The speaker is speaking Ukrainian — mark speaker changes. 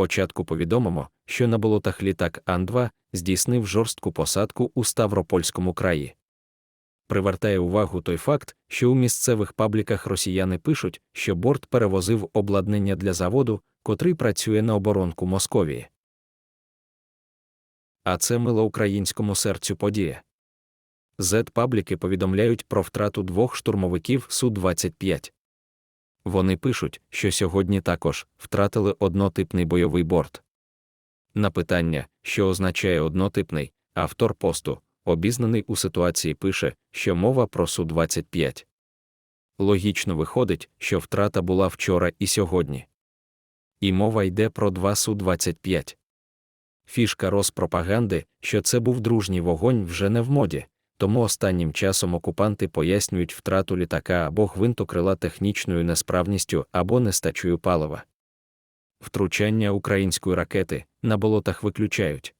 Speaker 1: Спочатку повідомимо, що на болотах літак Ан-2 здійснив жорстку посадку у Ставропольському краї. Привертає увагу той факт, що у місцевих пабліках росіяни пишуть, що борт перевозив обладнання для заводу, котрий працює на оборонку Московії. А це мило українському серцю подія. Z-пабліки повідомляють про втрату двох штурмовиків Су-25. Вони пишуть, що сьогодні також втратили однотипний бойовий борт. На питання, що означає однотипний, автор посту, обізнаний у ситуації, пише, що мова про Су-25. Логічно виходить, що втрата була вчора і сьогодні. І мова йде про два Су-25. Фішка Роспропаганди, що це був дружній вогонь вже не в моді, тому останнім часом окупанти пояснюють втрату літака або гвинтокрила технічною несправністю або нестачею палива. Втручання української ракети на болотах виключають.